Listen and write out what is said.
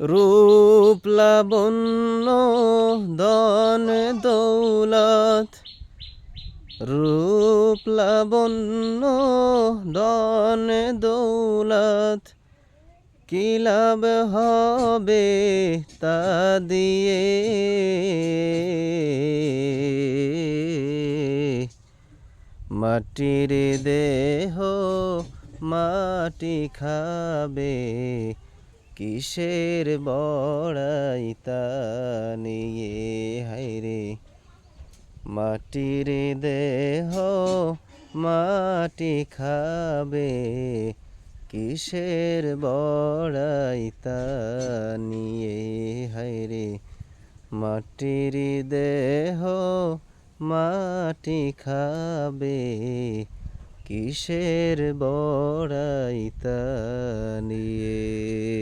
রূপ লাবণ্য, দন দৌলত। রূপ লাবণ্য, দন দৌলত। কি লাভ হবে তা দিয়ে? মাটির দেহ মাটি খাবে। কিসের বড়াই তা নিয়ে? হাইরে মাটির দেহ মাটি খাবে। কিসের বড়াই তা নিয়ে? হাইরে মাটির দেহ মাটি খাবে। কিসের বড়াই তা নিয়ে?